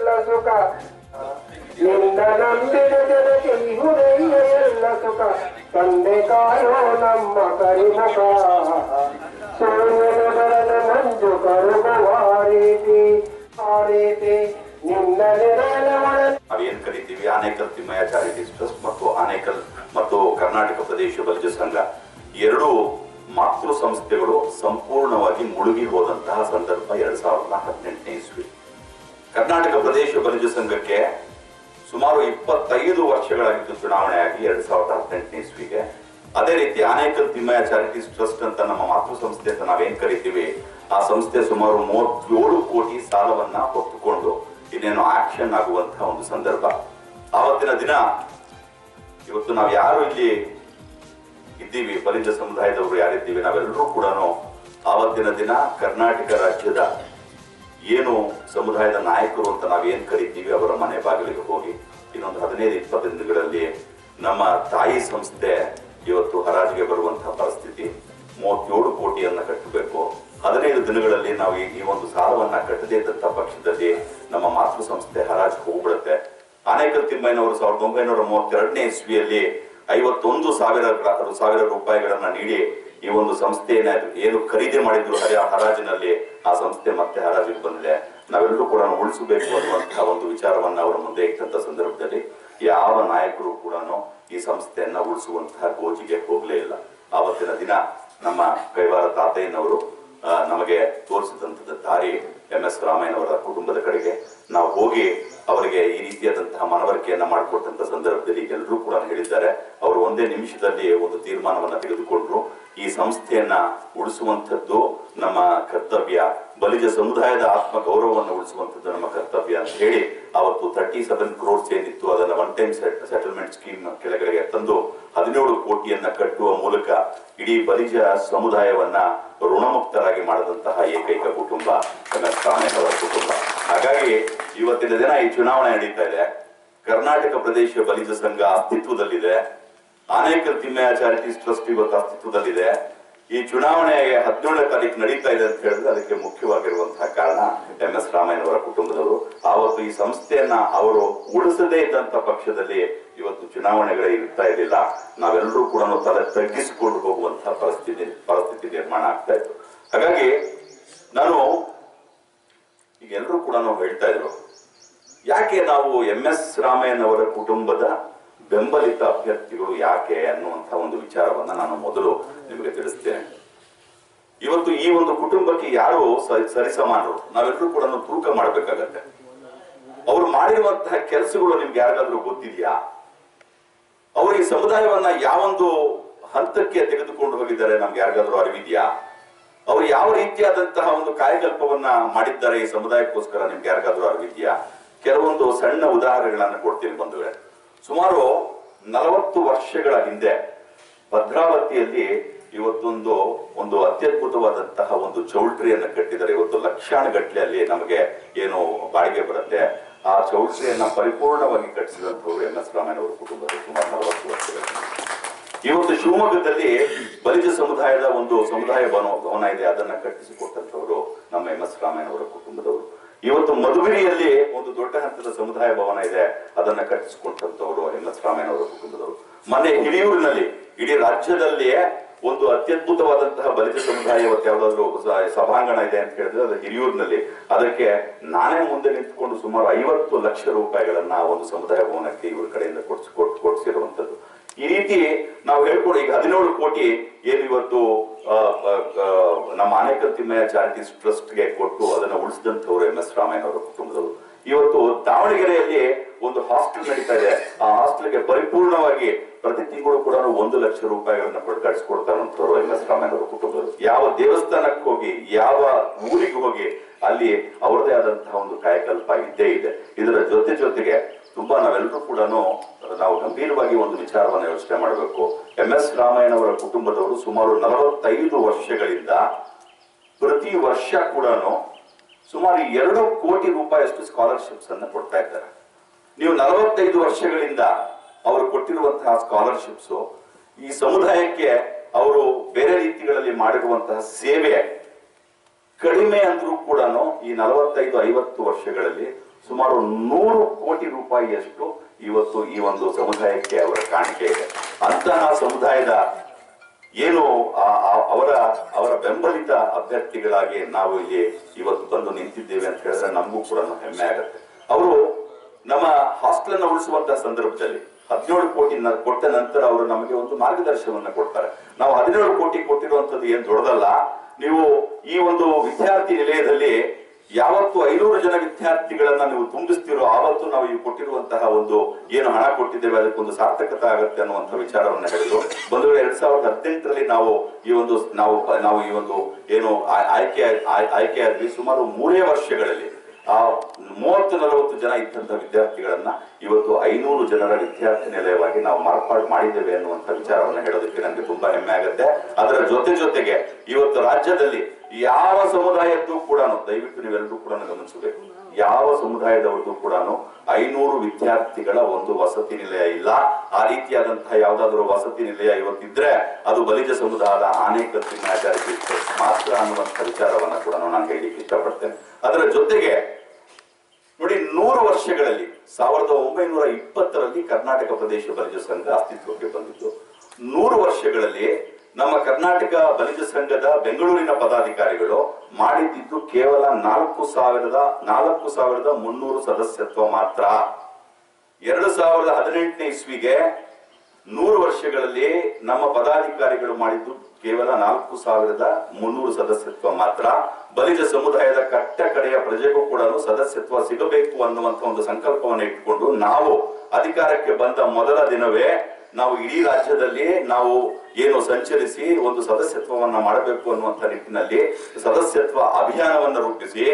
ಎಲ್ಲ ಸುಖ. ನಿನ್ನ ನಂಬಿದ ಜನಕ್ಕೆ ಕೈಹುದಯ್ಯ ಎಲ್ಲ ಸುಖ. ತಂದೆ ಕಾಯೋ ನಮ್ಮ ಕರಿಮುಖ ಸೂರ್ಯನ ಬರನ ಮಂಜು ಕರುಗುವ ರೀತಿ ಆ ರೀತಿ ನಿನ್ನ ನಾವೇನ್ ಕರಿತೀವಿ ಆನೇಕಲ್ ತಿಮ್ಮಯ್ಯ ಚಾರಿಟೀಸ್ ಟ್ರಸ್ಟ್ ಮತ್ತು ಆನೇಕಲ್ ಮತ್ತು ಕರ್ನಾಟಕ ಪ್ರದೇಶ ಬಲಿಜ ಸಂಘ. ಎರಡು ಮಾತೃ ಸಂಸ್ಥೆಗಳು ಸಂಪೂರ್ಣವಾಗಿ ಮುಳುಗಿ ಹೋದಂತಹ ಸಂದರ್ಭ ಎರಡ್ ಸಾವಿರದ ಹದಿನೆಂಟನೇ ಇಸ್ವಿ. ಕರ್ನಾಟಕ ಪ್ರದೇಶ ಬಲಿಜ ಸಂಘಕ್ಕೆ ಸುಮಾರು ಇಪ್ಪತ್ತೈದು ವರ್ಷಗಳಾಗಿತ್ತು ಚುನಾವಣೆ ಆಗಿ ಎರಡ್ ಸಾವಿರದ ಹದಿನೆಂಟನೇ ಇಸ್ವಿಗೆ. ಅದೇ ರೀತಿ ಆನೇಕಲ್ ತಿಮ್ಮಯ್ಯ ಚಾರಿಟೀಸ್ ಟ್ರಸ್ಟ್ ಅಂತ ನಮ್ಮ ಮಾತೃ ಸಂಸ್ಥೆ ಅಂತ ನಾವೇನ್ ಕರಿತೀವಿ? ಆ ಸಂಸ್ಥೆ ಸುಮಾರು ಮೂವತ್ತೇಳು ಕೋಟಿ ಸಾಲವನ್ನ ಹೊತ್ತುಕೊಂಡು ಇನ್ನೇನು ಆಕ್ಷನ್ ಆಗುವಂತಹ ಒಂದು ಸಂದರ್ಭ. ಆವತ್ತಿನ ದಿನ ಇವತ್ತು ನಾವು ಯಾರು ಇಲ್ಲಿ ಇದ್ದೀವಿ? ಬಲಿಜ ಸಮುದಾಯದವರು ಯಾರಿದ್ದೀವಿ? ನಾವೆಲ್ಲರೂ ಕೂಡ ಆವತ್ತಿನ ದಿನ ಕರ್ನಾಟಕ ರಾಜ್ಯದ ಏನು ಸಮುದಾಯದ ನಾಯಕರು ಅಂತ ನಾವೇನ್ ಕರಿತೀವಿ ಅವರ ಮನೆ ಬಾಗಿಲಿಗೆ ಹೋಗಿ, ಇನ್ನೊಂದು ಹದಿನೈದು, ಇಪ್ಪತ್ತು ದಿನಗಳಲ್ಲಿ ನಮ್ಮ ತಾಯಿ ಸಂಸ್ಥೆ ಇವತ್ತು ಹರಾಜಿಗೆ ಬರುವಂತಹ ಪರಿಸ್ಥಿತಿ, ಮೂವತ್ತೇಳು ಕೋಟಿಯನ್ನ ಕಟ್ಟಬೇಕು. ಹದಿನೈದು ದಿನಗಳಲ್ಲಿ ನಾವು ಈ- ಒಂದು ಸಾಲವನ್ನ ಕಟ್ಟದೇ ಇದ್ದಂತ ಪಕ್ಷದಲ್ಲಿ ನಮ್ಮ ಮಾತೃ ಸಂಸ್ಥೆ ಹರಾಜು ಹೋಗ್ಬಿಡುತ್ತೆ. ಅನೇಕ ತಿಮ್ಮಯ್ಯನವರು ಸಾವಿರದ ಒಂಬೈನೂರ ಮೂವತ್ತೆರಡನೇ ಇಸ್ವಿಯಲ್ಲಿ ಐವತ್ತೊಂದು ಸಾವಿರ ಸಾವಿರ ರೂಪಾಯಿಗಳನ್ನ ನೀಡಿ ಈ ಒಂದು ಸಂಸ್ಥೆ ಏನಾಯ್ತು ಏನು ಖರೀದಿ ಮಾಡಿದ್ರು ಹರಿಯ ಹರಾಜಿನಲ್ಲಿ ಆ ಸಂಸ್ಥೆ ಮತ್ತೆ ಹರಾಜಿಗೆ ಬಂದಿದೆ. ನಾವೆಲ್ಲರೂ ಕೂಡ ಉಳಿಸಬೇಕು ಅನ್ನುವಂತಹ ಒಂದು ವಿಚಾರವನ್ನ ಅವರ ಮುಂದೆ ಇಟ್ಟಂತ ಸಂದರ್ಭದಲ್ಲಿ ಯಾವ ನಾಯಕರು ಕೂಡ ಈ ಸಂಸ್ಥೆಯನ್ನ ಉಳಿಸುವಂತಹ ಗೋಜಿಗೆ ಹೋಗ್ಲೇ ಇಲ್ಲ. ಆವತ್ತಿನ ದಿನ ನಮ್ಮ ಕೈವಾರ ತಾತಯ್ಯನವರು ನಮಗೆ ತೋರಿಸಿದಂತಹ ದಾರಿ ಎಂ ಎಸ್ ರಾಮಯ್ಯನವರ ಕುಟುಂಬದ ಕಡೆಗೆ. ನಾವು ಹೋಗಿ ಅವರಿಗೆ ಈ ರೀತಿಯಾದಂತಹ ಮನವರಿಕೆಯನ್ನ ಮಾಡಿಕೊಟ್ಟಂತ ಸಂದರ್ಭದಲ್ಲಿ ಎಲ್ಲರೂ ಕೂಡ ಹೇಳಿದ್ದಾರೆ. ಅವರು ಒಂದೇ ನಿಮಿಷದಲ್ಲಿ ಒಂದು ತೀರ್ಮಾನವನ್ನ ತೆಗೆದುಕೊಂಡ್ರು. ಈ ಸಂಸ್ಥೆಯನ್ನ ಉಳಿಸುವಂಥದ್ದು ನಮ್ಮ ಕರ್ತವ್ಯ. ಬಲಿಜ ಸಮುದಾಯದ ಆತ್ಮ ಗೌರವವನ್ನು ಉಳಿಸುವಂಥದ್ದು ನಮ್ಮ ಕರ್ತವ್ಯ ಅಂತ ಹೇಳಿ ಅವತ್ತು ತರ್ಟಿ ಸೆವೆನ್ ಕ್ರೋರ್ಸ್ ಏನಿತ್ತು ಅದನ್ನ ಒನ್ ಟೈಮ್ ಸೆಟಲ್ಮೆಂಟ್ ಸ್ಕೀಮ್ ಕೆಳಗಡೆಗೆ ತಂದು ಹದಿನೇಳು ಕೋಟಿಯನ್ನ ಕಟ್ಟುವ ಮೂಲಕ ಇಡೀ ಬಲಿಜ ಸಮುದಾಯವನ್ನ ಋಣಮುಕ್ತರಾಗಿ ಮಾಡಿದಂತಹ ಏಕೈಕ ಕುಟುಂಬ ಎಸ್ ಕುಟುಂಬ. ಹಾಗಾಗಿ ಇವತ್ತಿನ ದಿನ ಈ ಚುನಾವಣೆ ನಡೀತಾ ಇದೆ. ಕರ್ನಾಟಕ ಪ್ರದೇಶ ಬಲಿಜ ಸಂಘ ಅಸ್ತಿತ್ವದಲ್ಲಿದೆ. ಆನೇಕಲ್ ತಿಮ್ಮಯ್ಯ ಚಾರಿಟೀಸ್ ಟ್ರಸ್ಟ್ ಇವತ್ತು ಅಸ್ತಿತ್ವದಲ್ಲಿದೆ. ಈ ಚುನಾವಣೆ ಹದಿನೇಳನೇ ತಾರೀಕು ನಡೀತಾ ಇದೆ ಅಂತ ಹೇಳಿದ್ರೆ ಅದಕ್ಕೆ ಮುಖ್ಯವಾಗಿರುವಂತಹ ಕಾರಣ ಎಂ ಎಸ್ ರಾಮಯ್ಯನವರ ಕುಟುಂಬದವರು. ಆವತ್ತು ಈ ಸಂಸ್ಥೆಯನ್ನ ಅವರು ಉಳಿಸದೇ ಇದ್ದಂತ ಪಕ್ಷದಲ್ಲಿ ಇವತ್ತು ಚುನಾವಣೆಗಳೇ ಇರ್ತಾ ಇರಲಿಲ್ಲ. ನಾವೆಲ್ಲರೂ ಕೂಡ ತಲೆ ತಗ್ಗಿಸಿಕೊಂಡು ಹೋಗುವಂತಹ ಪರಿಸ್ಥಿತಿ ಪರಿಸ್ಥಿತಿ ನಿರ್ಮಾಣ ಆಗ್ತಾ ಇತ್ತು. ಹಾಗಾಗಿ ನಾನು ಈಗ ಎಲ್ಲರೂ ಕೂಡ ಹೇಳ್ತಾ ಇದ್ರು, ಯಾಕೆ ನಾವು ಎಂ ಎಸ್ ರಾಮಯ್ಯನವರ ಕುಟುಂಬದ ಬೆಂಬಲಿತ ಅಭ್ಯರ್ಥಿಗಳು ಯಾಕೆ ಅನ್ನುವಂತಹ ಒಂದು ವಿಚಾರವನ್ನ ನಾನು ಮೊದಲು ನಿಮಗೆ ತಿಳಿಸ್ತೇನೆ. ಇವತ್ತು ಈ ಒಂದು ಕುಟುಂಬಕ್ಕೆ ಯಾರು ಸರಿ, ಸರಿಸಮಾನರು, ನಾವೆಲ್ಲರೂ ಕೂಡ ತೂಕ ಮಾಡಬೇಕಾಗತ್ತೆ. ಅವರು ಮಾಡಿರುವಂತಹ ಕೆಲಸಗಳು ನಿಮ್ಗೆ ಯಾರಿಗಾದ್ರೂ ಗೊತ್ತಿದೆಯಾ? ಅವರು ಈ ಸಮುದಾಯವನ್ನ ಯಾವೊಂದು ಹಂತಕ್ಕೆ ತೆಗೆದುಕೊಂಡು ಹೋಗಿದ್ದಾರೆ ನಮ್ಗೆ ಯಾರಿಗಾದ್ರೂ ಅರಿವಿದೆಯಾ? ಅವರು ಯಾವ ರೀತಿಯಾದಂತಹ ಒಂದು ಕಾಯಕಲ್ಪವನ್ನ ಮಾಡಿದ್ದಾರೆ ಈ ಸಮುದಾಯಕ್ಕೋಸ್ಕರ ನಿಮ್ಗೆ ಯಾರಿಗಾದ್ರೂ ಅರಿವಿದೆಯಾ? ಕೆಲವೊಂದು ಸಣ್ಣ ಉದಾಹರಣೆಗಳನ್ನ ಕೊಡ್ತೀನಿ ಬಂಧುಗಳೇ. ಸುಮಾರು ನಲವತ್ತು ವರ್ಷಗಳ ಹಿಂದೆ ಭದ್ರಾವತಿಯಲ್ಲಿ ಇವತ್ತೊಂದು, ಒಂದು ಅತ್ಯದ್ಭುತವಾದಂತಹ ಒಂದು ಚೌಲ್ಟ್ರಿಯನ್ನು ಕಟ್ಟಿದ್ದಾರೆ. ಇವತ್ತು ಲಕ್ಷಾನುಗಟ್ಲೆ ಅಲ್ಲಿ ನಮಗೆ ಏನು ಬಾಡಿಗೆ ಬರುತ್ತೆ. ಆ ಚೌಲ್ಟ್ರಿಯನ್ನ ಪರಿಪೂರ್ಣವಾಗಿ ಕಟ್ಟಿಸಿದಂತವರು ಎಂ ಎಸ್ ರಾಮಯ್ಯನವರ ಕುಟುಂಬದ ಸುಮಾರು ನಲವತ್ತು ವರ್ಷಗಳ. ಇವತ್ತು ಶಿವಮೊಗ್ಗದಲ್ಲಿ ಬಲಿಜ ಸಮುದಾಯದ ಒಂದು ಸಮುದಾಯ ಭವನ ಇದೆ. ಅದನ್ನ ಕಟ್ಟಿಸಿಕೊಟ್ಟಂತವರು ನಮ್ಮ ಎಂ ಎಸ್ ರಾಮಯ್ಯನವರ ಕುಟುಂಬದವರು. ಇವತ್ತು ಮಧುಗಿರಿಯಲ್ಲಿ ಒಂದು ದೊಡ್ಡ ಹಂತದ ಸಮುದಾಯ ಭವನ ಇದೆ. ಅದನ್ನ ಕಟ್ಟಿಸಿಕೊಂಡಂತವರು ರಾಮಯ್ಯನವರ ಕುಟುಂಬದವರು. ಮೊನ್ನೆ ಹಿರಿಯೂರಿನಲ್ಲಿ, ಇಡೀ ರಾಜ್ಯದಲ್ಲಿಯೇ ಒಂದು ಅತ್ಯದ್ಭುತವಾದಂತಹ ಬಲಿತ ಸಮುದಾಯ ಇವತ್ತು ಯಾವ್ದಾದ್ರು ಸಭಾಂಗಣ ಇದೆ ಅಂತ ಹೇಳಿದ್ರೆ ಅದು ಹಿರಿಯೂರಿನಲ್ಲಿ. ಅದಕ್ಕೆ ನಾನೇ ಮುಂದೆ ನಿಂತುಕೊಂಡು ಸುಮಾರು ಐವತ್ತು ಲಕ್ಷ ರೂಪಾಯಿಗಳನ್ನ ಒಂದು ಸಮುದಾಯ ಭವನಕ್ಕೆ ಇವ್ರ ಕಡೆಯಿಂದ ಕೊಡ್ಸಿ ಕೊಡ್ಸಿರುವಂತದ್ದು ಈ ರೀತಿ ನಾವು ಹೇಳ್ಕೊಡೋ, ಈಗ ಹದಿನೇಳು ಕೋಟಿ ಏನು ಇವತ್ತು ನಮ್ಮ ಆನೇಕಲ್ ತಿಮ್ಮಯ್ಯ ಚಾರಿಟೀಸ್ ಟ್ರಸ್ಟ್ಗೆ ಕೊಟ್ಟು ಅದನ್ನ ಉಳಿಸಿದಂಥವ್ರು ಎಂ ಎಸ್ ರಾಮಯ್ಯನವರ ಕುಟುಂಬದವರು. ಇವತ್ತು ದಾವಣಗೆರೆಯಲ್ಲಿ ಒಂದು ಹಾಸ್ಟೆಲ್ ನಡೀತಾ ಇದೆ. ಆ ಹಾಸ್ಟೆಲ್ಗೆ ಪರಿಪೂರ್ಣವಾಗಿ ಪ್ರತಿ ತಿಂಗಳು ಕೂಡ ಒಂದು ಲಕ್ಷ ರೂಪಾಯಿಗಳನ್ನ ಕಳಿಸ್ಕೊಡ್ತಾರಂತವ್ರು ಎಂ ಎಸ್ ರಾಮಯ್ಯನವರ ಕುಟುಂಬದವರು. ಯಾವ ದೇವಸ್ಥಾನಕ್ಕೆ ಹೋಗಿ, ಯಾವ ಊರಿಗೆ ಹೋಗಿ ಅಲ್ಲಿ ಅವರದೇ ಆದಂತಹ ಒಂದು ಕಾಯಕಲ್ಪ ಇದ್ದೇ ಇದೆ. ಇದರ ಜೊತೆ ಜೊತೆಗೆ ತುಂಬಾ ನಾವೆಲ್ಲರೂ ಕೂಡ ನಾವು ಗಂಭೀರವಾಗಿ ಒಂದು ವಿಚಾರವನ್ನು ಯೋಚನೆ ಮಾಡಬೇಕು. ಎಂ ಎಸ್ ರಾಮಯ್ಯನವರ ಕುಟುಂಬದವರು ಸುಮಾರು ನಲವತ್ತೈದು ವರ್ಷಗಳಿಂದ ಪ್ರತಿ ವರ್ಷ ಕೂಡ ಸುಮಾರು ಎರಡು ಕೋಟಿ ರೂಪಾಯಿಯಷ್ಟು ಸ್ಕಾಲರ್ಶಿಪ್ಸ್ ಅನ್ನು ಕೊಡ್ತಾ ಇದ್ದಾರೆ. ನೀವು ನಲವತ್ತೈದು ವರ್ಷಗಳಿಂದ ಅವರು ಕೊಟ್ಟಿರುವಂತಹ ಸ್ಕಾಲರ್ಶಿಪ್ಸ್ ಈ ಸಮುದಾಯಕ್ಕೆ ಅವರು ಬೇರೆ ರೀತಿಗಳಲ್ಲಿ ಮಾಡಿರುವಂತಹ ಸೇವೆ ಕಡಿಮೆ ಅಂದ್ರೂ ಕೂಡ ಈ ನಲವತ್ತೈದು, ಐವತ್ತು ವರ್ಷಗಳಲ್ಲಿ ಸುಮಾರು ನೂರು ಕೋಟಿ ರೂಪಾಯಿಯಷ್ಟು ಇವತ್ತು ಈ ಒಂದು ಸಮುದಾಯಕ್ಕೆ ಅವರ ಕಾಣಿಕೆ ಇದೆ. ಅಂತಹ ಸಮುದಾಯದ ಏನು ಅವರ ಅವರ ಬೆಂಬಲಿತ ಅಭ್ಯರ್ಥಿಗಳಾಗಿ ನಾವು ಇಲ್ಲಿ ಇವತ್ತು ಬಂದು ನಿಂತಿದ್ದೇವೆ ಅಂತ ಹೇಳಿದ್ರೆ ನಮಗೂ ಕೂಡ ಹೆಮ್ಮೆ ಆಗುತ್ತೆ. ಅವರು ನಮ್ಮ ಹಾಸ್ಟೆಲ್ ಅನ್ನು ಉಳಿಸುವಂತಹ ಸಂದರ್ಭದಲ್ಲಿ ಹದಿನೇಳು ಕೋಟಿ ಕೊಟ್ಟ ನಂತರ ಅವರು ನಮಗೆ ಒಂದು ಮಾರ್ಗದರ್ಶನವನ್ನ ಕೊಡ್ತಾರೆ. ನಾವು ಹದಿನೇಳು ಕೋಟಿ ಕೊಟ್ಟಿರುವಂತದ್ದು ಏನ್ ದೊಡ್ಡದಲ್ಲ, ನೀವು ಈ ಒಂದು ವಿದ್ಯಾರ್ಥಿ ನಿಲಯದಲ್ಲಿ ಯಾವತ್ತು ಐನೂರು ಜನ ವಿದ್ಯಾರ್ಥಿಗಳನ್ನ ನೀವು ತುಂಬಿಸ್ತೀರೋ ಆವತ್ತು ನಾವು ಈ ಕೊಟ್ಟಿರುವಂತಹ ಒಂದು ಏನು ಹಣ ಕೊಟ್ಟಿದ್ದೇವೆ, ಅದಕ್ಕೊಂದು ಸಾರ್ಥಕತೆ ಆಗುತ್ತೆ ಅನ್ನುವಂಥ ವಿಚಾರವನ್ನ ಹೇಳಿದ್ರು. ಒಂದು ವೇಳೆ ಎರಡ್ ಸಾವಿರದ ಹದಿನೆಂಟರಲ್ಲಿ ನಾವು ಈ ಒಂದು ನಾವು ನಾವು ಈ ಒಂದು ಏನು ಆಯ್- ಆಯ್ಕೆ ಆಯ್- ಆಯ್ಕೆ ಆದ್ವಿ ಸುಮಾರು ಮೂರೇ ವರ್ಷಗಳಲ್ಲಿ. ಆ ಮೂವತ್ತು ನಲವತ್ತು ಜನ ಇದ್ದಂತ ವಿದ್ಯಾರ್ಥಿಗಳನ್ನ ಇವತ್ತು ಐನೂರು ಜನರ ವಿದ್ಯಾರ್ಥಿ ನಿಲಯವಾಗಿ ನಾವು ಮಾರ್ಪಾಡು ಮಾಡಿದ್ದೇವೆ ಅನ್ನುವಂಥ ವಿಚಾರವನ್ನ ಹೇಳೋದಕ್ಕೆ ನನಗೆ ತುಂಬಾ ಹೆಮ್ಮೆ ಆಗುತ್ತೆ. ಅದರ ಜೊತೆ ಜೊತೆಗೆ ಇವತ್ತು ರಾಜ್ಯದಲ್ಲಿ ಯಾವ ಸಮುದಾಯದ್ದು ಕೂಡ ದಯವಿಟ್ಟು ನೀವೆಲ್ಲರೂ ಕೂಡ ಗಮನಿಸಬೇಕು. ಯಾವ ಸಮುದಾಯದವ್ರಿಗೂ ಕೂಡ ಐನೂರು ವಿದ್ಯಾರ್ಥಿಗಳ ಒಂದು ವಸತಿ ನಿಲಯ ಇಲ್ಲ. ಆ ರೀತಿಯಾದಂತಹ ಯಾವ್ದಾದ್ರು ವಸತಿ ನಿಲಯ ಇವತ್ತಿದ್ರೆ ಅದು ಬಲಿಜ ಸಮುದಾಯದ ಅನೇಕ ಟ್ರಸ್ಟ್ ಮಾತ್ರ ಅನ್ನುವಂಥ ವಿಚಾರವನ್ನ ಕೂಡ ನಾನು ಹೇಳಿಕ್ಕೆ ಇಷ್ಟಪಡ್ತೇನೆ. ಅದರ ಜೊತೆಗೆ ನೋಡಿ, ನೂರು ವರ್ಷಗಳಲ್ಲಿ, ಸಾವಿರದ ಒಂಬೈನೂರ ಇಪ್ಪತ್ತರಲ್ಲಿ ಕರ್ನಾಟಕ ಪ್ರದೇಶ ಬಲಿಜ ಸಂಘ ಅಸ್ತಿತ್ವಕ್ಕೆ ಬಂದಿತ್ತು. ನೂರು ವರ್ಷಗಳಲ್ಲಿ ನಮ್ಮ ಕರ್ನಾಟಕ ಬಲಿಜ ಸಂಘದ ಬೆಂಗಳೂರಿನ ಪದಾಧಿಕಾರಿಗಳು ಮಾಡಿದ್ದು ಕೇವಲ ನಾಲ್ಕು ಸಾವಿರದ ನಾಲ್ಕು ಸಾವಿರದ ಮುನ್ನೂರು ಸದಸ್ಯತ್ವ ಮಾತ್ರ. ಎರಡು ಸಾವಿರದ ಹದಿನೆಂಟನೇ ಇಸ್ವಿಗೆ ನೂರು ವರ್ಷಗಳಲ್ಲಿ ನಮ್ಮ ಪದಾಧಿಕಾರಿಗಳು ಮಾಡಿದ್ದು ಕೇವಲ ನಾಲ್ಕು ಸಾವಿರದ ಮುನ್ನೂರು ಸದಸ್ಯತ್ವ ಮಾತ್ರ. ಬಲಿಜ ಸಮುದಾಯದ ಕಟ್ಟ ಕಡೆಯ ಪ್ರಜೆಗೂ ಕೂಡ ಸದಸ್ಯತ್ವ ಸಿಗಬೇಕು ಅನ್ನುವಂತ ಒಂದು ಸಂಕಲ್ಪವನ್ನು ಇಟ್ಟುಕೊಂಡು ನಾವು ಅಧಿಕಾರಕ್ಕೆ ಬಂದ ಮೊದಲ ದಿನವೇ ನಾವು ಇಡೀ ರಾಜ್ಯದಲ್ಲಿ ನಾವು ಏನು ಸಂಚರಿಸಿ ಒಂದು ಸದಸ್ಯತ್ವವನ್ನ ಮಾಡಬೇಕು ಅನ್ನುವಂತ ನಿಟ್ಟಿನಲ್ಲಿ ಸದಸ್ಯತ್ವ ಅಭಿಯಾನವನ್ನ ರೂಪಿಸಿ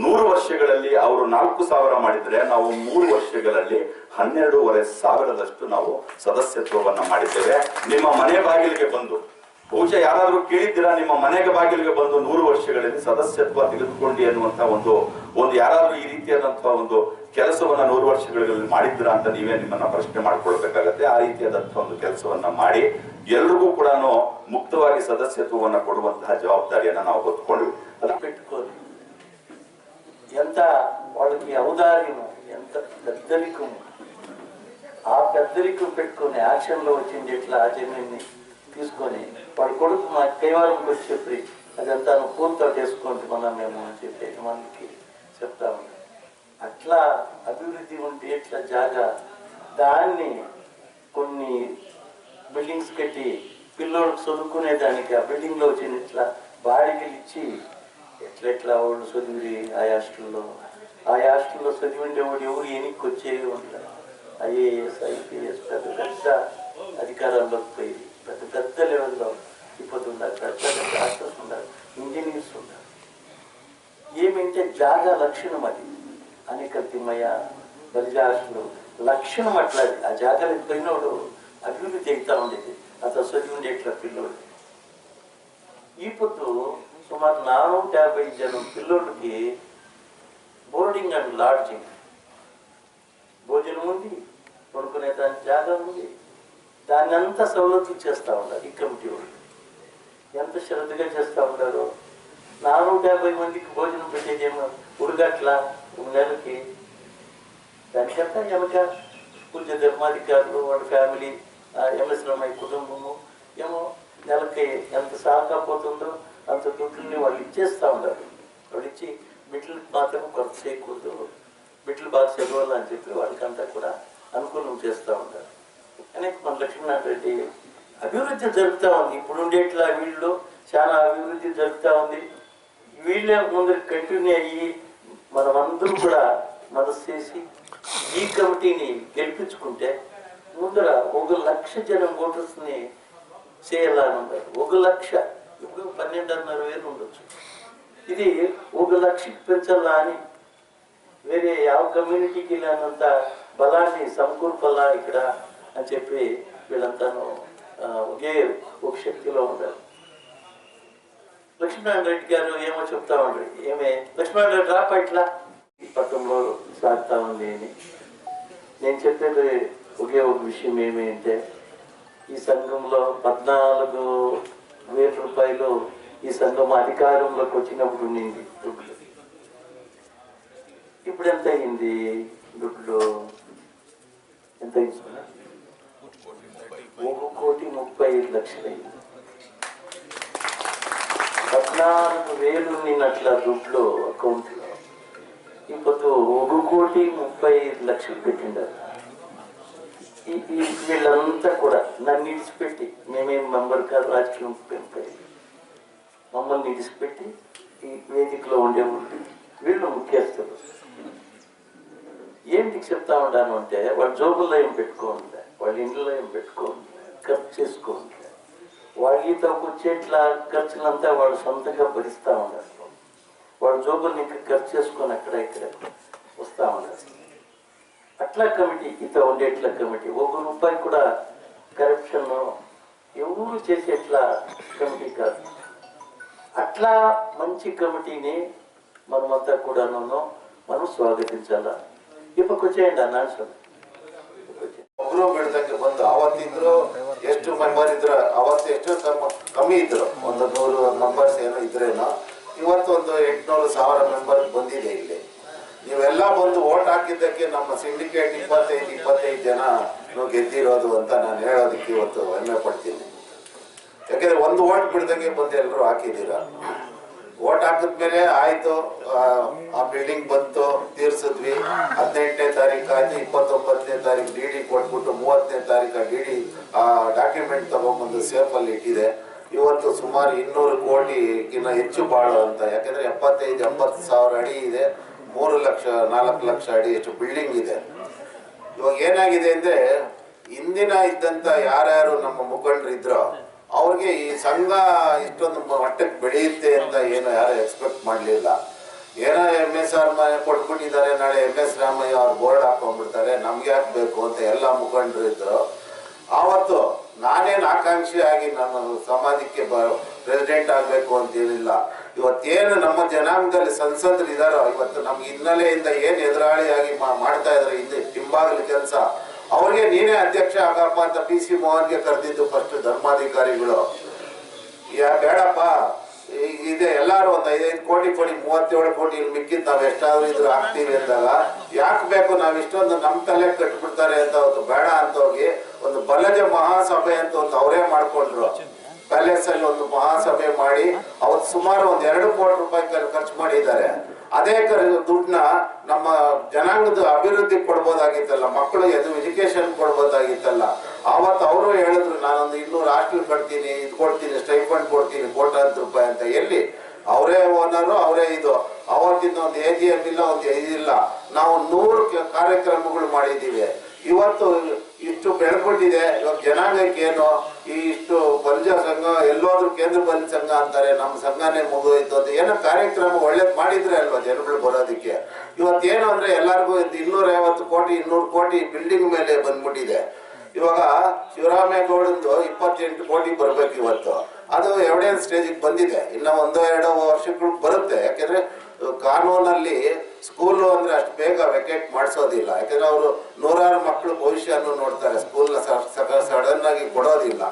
ನೂರು ವರ್ಷಗಳಲ್ಲಿ ಅವರು ನಾಲ್ಕು ಸಾವಿರ ಮಾಡಿದ್ರೆ ನಾವು ಮೂರು ವರ್ಷಗಳಲ್ಲಿ ಹನ್ನೆರಡೂವರೆ ಸಾವಿರದಷ್ಟು ನಾವು ಸದಸ್ಯತ್ವವನ್ನ ಮಾಡಿದ್ದೇವೆ. ನಿಮ್ಮ ಮನೆ ಬಾಗಿಲಿಗೆ ಬಂದು ಬಹುಶಃ ಯಾರಾದ್ರೂ ಕೇಳಿದ್ದೀರಾ ನಿಮ್ಮ ಮನೆಗೆ ಬಾಗಿಲಿಗೆ ಬಂದು ನೂರು ವರ್ಷಗಳಲ್ಲಿ ಸದಸ್ಯತ್ವ ತೆಗೆದುಕೊಂಡಿ ಅನ್ನುವಂತ ಒಂದು ಒಂದು ಯಾರಾದ್ರೂ ಈ ರೀತಿಯಾದಂತಹ ಒಂದು ಕೆಲಸವನ್ನ ನೂರು ವರ್ಷಗಳಲ್ಲಿ ಮಾಡಿದ್ದೀರಾ ಅಂತ ನೀವೇ ನಿಮ್ಮನ್ನ ಪ್ರಶ್ನೆ ಮಾಡ್ಕೊಳ್ಬೇಕಾಗತ್ತೆ ಆ ರೀತಿಯಾದಂತಹ ಒಂದು ಕೆಲಸವನ್ನ ಮಾಡಿ ಎಲ್ರಿಗೂ ಕೂಡ ಮುಕ್ತವಾಗಿ ಸದಸ್ಯತ್ವವನ್ನ ಕೊಡುವಂತಹ ಜವಾಬ್ದಾರಿಯನ್ನ ನಾವು ಹೊತ್ಕೊಂಡ್ವಿ ಅದ పెట్టుకోరు ఎంత వాళ్ళకి ఔదార్యము ఎంత పెద్దరికము ఆ పెద్దరికం పెట్టుకొని యాక్షన్లో వచ్చింది ఎట్లా ఆ జమీన్ని తీసుకొని వాడు కొడుకు మా కైవారం గురించి చెప్పి అదంతా నువ్వు పూర్తిగా చేసుకోండి మనం మేము అని చెప్పి యజమానికి చెప్తా అట్లా అభివృద్ధి ఉంటే ఎట్లా జాగా. దాన్ని కొన్ని బిల్డింగ్స్ కట్టి పిల్లోళ్ళకి చదువుకునే దానికి ఆ బిల్డింగ్లో వచ్చిన ఇట్లా బాడిగలు ఇచ్చి ఎట్లా ఎట్లా వాళ్ళు చదివి ఆ హాస్టల్లో. ఆ హాస్టల్లో చదివి ఉండేవాడు ఎవరు ఎనికి వచ్చేవి ఉంటారు ఐఏఎస్ ఐపీఎస్ పెద్ద పెద్ద అధికారాల్లోకి పోయి పెద్ద పెద్ద లెవెల్లో ఇప్పుడు ఉన్నారు పెద్ద పెద్ద డాక్టర్స్ ఉన్నారు ఇంజనీర్స్ ఉన్నారు ఏమంటే జాగా లక్షణం అది. అనేక తిమ్మయ్య బలిజాసులు లక్షణం అట్లా ఆ జాగాలకు పోయినోడు అభివృద్ధి అవుతా ఉండేది. అతను చదివి ఉండేట్ల పిల్లోడు. ఈ పొద్దు సుమారు నానూట యాభై జనం పిల్లోడికి బోర్డింగ్ అండ్ లాడ్జింగ్. భోజనం ఉంది పడుకునే దాని జాగా ఉంది. దాన్ని అంతా సౌలభ్యం చేస్తూ ఉన్నారు ఈ కమిటీ వాళ్ళు. ఎంత శ్రద్ధగా చేస్తూ ఉన్నారు? నాలుగు యాభై మందికి భోజనం పెట్టేదేమో ఉడగట్ల నెలకి దానికంతా వెనక పూజ ధర్మాధికారులు వాళ్ళ ఫ్యామిలీ ఎంఎస్ రమయ్య కుటుంబము ఏమో నెలకి ఎంత సాకపోతుందో అంత దుడ్లని వాళ్ళు ఇచ్చేస్తూ ఉన్నారు. వాళ్ళు ఇచ్చి మిట్లు మాత్రం కొరత చేయకూడదు బిడ్డలు బాగా చదవాలి అని చెప్పి వాళ్ళకంతా కూడా అనుకూలం చేస్తూ ఉంటారు కానీ మన లక్ష్మీనారాయణ అభివృద్ధి జరుగుతూ ఉంది. ఇప్పుడు ఉండేట్లా వీళ్ళు చాలా అభివృద్ధి జరుగుతూ ఉంది. వీళ్ళే ముందు కంటిన్యూ అయ్యి మనమందరూ కూడా మనసు చేసి ఈ కమిటీని గెలిపించుకుంటే ముందర ఒక లక్ష జనం ఓటర్స్ని చేయాలని ఒక లక్ష ఇప్పుడు పన్నెండున్నర వేలు ఉండొచ్చు. ఇది ఒక లక్షకి పెంచాలా అని వేరే ಯಾವ కమ్యూనిటీకి లేనంత బలాన్ని సమకూర్పల్లా ఇక్కడ అని చెప్పి వీళ్ళంతాను ఒకే ఒక శక్తిలో ఉంటారు. లక్ష్మీనారాయణ రెడ్డి గారు ఏమో చెప్తా ఉండ్రి. ఏమే? లక్ష్మీనారాయణ రాప ఇట్లా? ఈ పట్టంలో సాగుతా ఉంది అని. నేను చెప్పేది ఒకే ఒక విషయం ఏమి అంటే ఈ సంఘంలో పద్నాలుగు వేల రూపాయలు ఈ సంఘం అధికారంలోకి వచ్చినప్పుడు ఉండింది దుడ్లు. ఇప్పుడు ఎంత అయింది దుడ్లు? ఎంత అయింది సార్? ఒక కోటి ముప్పై ఐదు లక్షలు అయింది పద్నాలుగు వేలు నిన్నట్ల దుడ్లు అకౌంట్లో ఇప్పుడు ఒక కోటి ముప్పై ఐదు లక్షలు పెట్టిండారు. వీళ్ళంతా కూడా నన్ను ఇడిచిపెట్టి మేమేం మెంబర్ కాదు రాజకీయం పెంపై. మమ్మల్ని ఇడిచిపెట్టి ఈ వేదికలో ఉండే వీళ్ళు ముఖ్యస్తులు ఏంటి చెప్తా ఉంటాను అంటే వాళ్ళ జోబుల్లో ఏం పెట్టుకోండి వాళ్ళ ఇంట్లో ఏం పెట్టుకోండి ఖర్చు చేసుకోండి వాళ్ళ ఈతకు వచ్చేట్ల ఖర్చులంతా వాళ్ళు సొంతంగా భరిస్తూ ఉన్నారు వాళ్ళ జోబుల్ని ఇంకా ఖర్చు చేసుకొని అక్కడ ఇక్కడ వస్తూ ఉన్నారు అట్లా కమిటీ ఇంత ఉండేట్ల కమిటీ ఒక రూపాయి కూడా కరప్షన్ ఎవరు చేసేట్లా కమిటీ కాదు అట్లా మంచి కమిటీని మనమంతా కూడాను మనం ಸ್ವಾಗತಿಸಲ್ಲ ಇಪ್ಪಕ್ಕೆ వచ్చేయండి ಅನ್ನ ಅನ್ಸೋದು ಒಬ್ರು ಬಿಡ್ದಂಗೆ ಬಂದು ಅವತ್ತಿದ್ರು ಎಷ್ಟು ಮೆಂಬರ್ ಇದ್ರ, ಅವತ್ತು ಎಷ್ಟು ಕಮ್ಮ- ಇದ್ರು. ಒಂದು ನೂರು ಮೆಂಬರ್ಸ್ ಏನೋ ಇದ್ರೇನೋ, ಇವತ್ತು ಒಂದು ಎಂಟುನೂರು ಸಾವಿರ ಮೆಂಬರ್ ಬಂದಿದೆ ಇಲ್ಲಿ. ನೀವೆಲ್ಲ ಬಂದು ಓಟ್ ಹಾಕಿದ್ದಕ್ಕೆ ನಮ್ಮ ಸಿಂಡಿಕೇಟ್ ಇಪ್ಪತ್ತೈದು ಇಪ್ಪತ್ತೈದು ಜನ ಗೆದ್ದಿರೋದು ಅಂತ ನಾನು ಹೇಳೋದಕ್ಕೆ ಇವತ್ತು ಹೆಮ್ಮೆ ಪಡ್ತೀನಿ. ಯಾಕೆಂದ್ರೆ ಒಂದು ಓಟ್ ಬಿಡ್ದಂಗೆ ಬಂದು ಎಲ್ಲರೂ ಹಾಕಿದ್ದೀರ? ಓಟ್ ಹಾಕಿದ್ಮೇಲೆ ಆಯ್ತು ಆ, ಬಿಲ್ಡಿಂಗ್ ಬಂತು ತೀರ್ಸಿದ್ವಿ. ಹದಿನೆಂಟನೇ ತಾರೀಕು ಆಯ್ತು ಇಪ್ಪತ್ತೊಂಬತ್ತನೇ ತಾರೀಕು ಡಿ ಡಿ ಕೊಟ್ಬಿಟ್ಟು ಮೂವತ್ತನೇ ತಾರೀಕು ಡಿ ಡಿ ಆ ಡಾಕ್ಯುಮೆಂಟ್ ತಗೊಂಡ್ಬಂದು ಸೇಫ್ ಅಲ್ಲಿ ಇಟ್ಟಿದೆ. ಇವತ್ತು ಸುಮಾರು ಇನ್ನೂರು ಕೋಟಿಗಿನ್ನ ಹೆಚ್ಚು ಬಾಳು ಅಂತ. ಯಾಕಂದ್ರೆ ಎಪ್ಪತ್ತೈದು ಎಂಬತ್ತು ಸಾವಿರ ಅಡಿ ಇದೆ. ಮೂರು ಲಕ್ಷ ನಾಲ್ಕು ಲಕ್ಷ ಅಡಿ ಎಷ್ಟು ಬಿಲ್ಡಿಂಗ್ ಇದೆ. ಇವಾಗ ಏನಾಗಿದೆ ಅಂದ್ರೆ ಇಂದಿನ ಇದ್ದಂತ ಯಾರ್ಯಾರು ನಮ್ಮ ಮುಖಂಡರು ಇದ್ರೋ ಅವ್ರಿಗೆ ಈ ಸಂಘ ಇಷ್ಟೊಂದು ಮಟ್ಟಕ್ಕೆ ಬೆಳೆಯುತ್ತೆ ಅಂತ ಏನು ಯಾರು ಎಕ್ಸ್ಪೆಕ್ಟ್ ಮಾಡಲಿಲ್ಲ. ಏನೋ ಎಂ ಎಸ್ ಆರ್ ಮನೆ ಕೊಟ್ಬಿಟ್ಟಿದ್ದಾರೆ, ನಾಳೆ ಎಂ ಎಸ್ ರಾಮಯ್ಯ ಅವ್ರು ಬೋರ್ಡ್ ಹಾಕೊಂಡ್ಬಿಡ್ತಾರೆ, ನಮ್ಗೆ ಯಾಕೆ ಬೇಕು ಅಂತ ಎಲ್ಲ ಮುಖಂಡರು ಇದ್ರು. ಆವತ್ತು ನಾನೇನು ಆಕಾಂಕ್ಷಿ ಆಗಿ ನಾನು ಸಮಾಜಕ್ಕೆ ಬ ಪ್ರೆಸಿಡೆಂಟ್ ಆಗಬೇಕು ಅಂತೇನಿಲ್ಲ ಇವತ್ತೇನು ನಮ್ಮ ಜನಾಂಗದಲ್ಲಿ ಸಂಸದರು ಇದ್ದಾರೋ ಇವತ್ತು ನಮ್ಗೆ ಹಿನ್ನೆಲೆಯಿಂದ ಏನು ಎದುರಾಳಿಯಾಗಿ ಮಾಡ್ತಾ ಇದ್ದಾರೆ ಹಿಂದೆ ಹಿಂಬಾಗಲು ಕೆಲಸ ಅವ್ರಿಗೆ ನೀನೇ ಅಧ್ಯಕ್ಷ ಆಗಪ್ಪ ಅಂತ ಪಿ ಸಿ ಮೋಹನ್ಗೆ ಕರೆದಿದ್ದು ಫಸ್ಟ್ ಧರ್ಮಾಧಿಕಾರಿಗಳು. ಯಾ, ಬೇಡಪ್ಪ ಇದೆ, ಎಲ್ಲಾರು ಒಂದ್ ಐದೈದು ಕೋಟಿ ಕೋಟಿ ಮೂವತ್ತೇಳು ಕೋಟಿ ಇಲ್ಲಿ ಮಿಕ್ಕಿದ್ ನಾವ್ ಎಷ್ಟಾದ್ರೂ ಇದ್ರು ಹಾಕ್ತೀವಿ ಅಂದಾಗ, ಯಾಕೆ ಬೇಕು ನಾವ್ ಇಷ್ಟೊಂದು ನಮ್ ತಲೆ ಕಟ್ಬಿಡ್ತಾರೆ ಅಂತ ಒಂದು ಬೇಡ ಅಂತ ಹೋಗಿ ಒಂದು ಬಲಜ ಮಹಾಸಭೆ ಅಂತ ಒಂದು ಅವರೇ ಮಾಡ್ಕೊಂಡ್ರು. ಪ್ಯಾಲೇಸ್ ಅಲ್ಲಿ ಒಂದು ಮಹಾಸಭೆ ಮಾಡಿ ಅವತ್ತು ಸುಮಾರು ಒಂದ್ ಎರಡು ಕೋಟಿ ರೂಪಾಯಿ ಖರ್- ಖರ್ಚು ಮಾಡಿದ್ದಾರೆ. ಅದೇ ದುಡ್ಡನ್ನ ನಮ್ಮ ಜನಾಂಗದ ಅಭಿವೃದ್ಧಿ ಕೊಡ್ಬೋದಾಗಿತ್ತಲ್ಲ, ಮಕ್ಕಳು ಎದು ಎಜುಕೇಶನ್ ಕೊಡ್ಬೋದಾಗಿತ್ತಲ್ಲ. ಆವತ್ತು ಅವರು ಹೇಳಿದ್ರು, ನಾನೊಂದು ಇನ್ನೂರು ಹಾಸ್ಟೆಲ್ ಕಟ್ತೀನಿ, ಇದು ಕೊಡ್ತೀನಿ ಸ್ಟೈಫಂಡ್ ಕೊಡ್ತೀನಿ, ಕೋಟ್ಯಾಂತರ ರೂಪಾಯಿ ಅಂತ. ಎಲ್ಲಿ? ಅವರೇ ಓನರು, ಅವರೇ ಇದು. ಅವತ್ತಿನ ಒಂದು ಎ ಜಿ ಇಲ್ಲ, ಒಂದು ಇದಿಲ್ಲ. ನಾವು ನೂರು ಕಾರ್ಯಕ್ರಮಗಳು ಮಾಡಿದ್ದೀವಿ. ಇವತ್ತು ಇಷ್ಟು ಬೆಳ್ಕೊಂಡಿದೆ. ಇವಾಗ ಜನಾಂಗಕ್ಕೆ ಏನು ಈ ಇಷ್ಟು ಬಲಿಜ ಸಂಘ, ಎಲ್ಲೋದ್ರೂ ಕೇಂದ್ರ ಬಲಿಜ ಸಂಘ ಅಂತಾರೆ ನಮ್ಮ ಸಂಘನೇ ಮುಗಿದೋಯ್ತು ಅಂತ ಏನೋ ಕಾರ್ಯಕ್ರಮ ಒಳ್ಳೇದು ಮಾಡಿದ್ರೆ ಅಲ್ವಾ ಜನಗಳು ಬರೋದಕ್ಕೆ? ಇವತ್ತೇನು ಅಂದ್ರೆ ಎಲ್ಲರಿಗೂ ಇನ್ನೂರ ಐವತ್ತು ಕೋಟಿ, ಇನ್ನೂರು ಕೋಟಿ ಬಿಲ್ಡಿಂಗ್ ಮೇಲೆ ಬಂದ್ಬಿಟ್ಟಿದೆ. ಇವಾಗ ಶಿವರಾಮೇಗೌಡಂದು ಇಪ್ಪತ್ತೆಂಟು ಕೋಟಿ ಬರಬೇಕು ಇವತ್ತು. ಅದು ಎವಿಡೆನ್ಸ್ ಸ್ಟೇಜಿಗೆ ಬಂದಿದೆ. ಇನ್ನ ಒಂದೋ, ಎರಡೋ ವರ್ಷಗಳು ಬರುತ್ತೆ. ಯಾಕೆಂದ್ರೆ, ಕಾನೂನಲ್ಲಿ ಸ್ಕೂಲು ಅಂದರೆ ಅಷ್ಟು ಬೇಗ ವೆಕೇಟ್ ಮಾಡಿಸೋದಿಲ್ಲ. ಯಾಕಂದ್ರೆ ಅವರು ನೂರಾರು ಮಕ್ಕಳು ಭವಿಷ್ಯವನ್ನು ನೋಡ್ತಾರೆ. ಸ್ಕೂಲ್ನ ಸಡನ್ ಆಗಿ ಕೊಡೋದಿಲ್ಲ.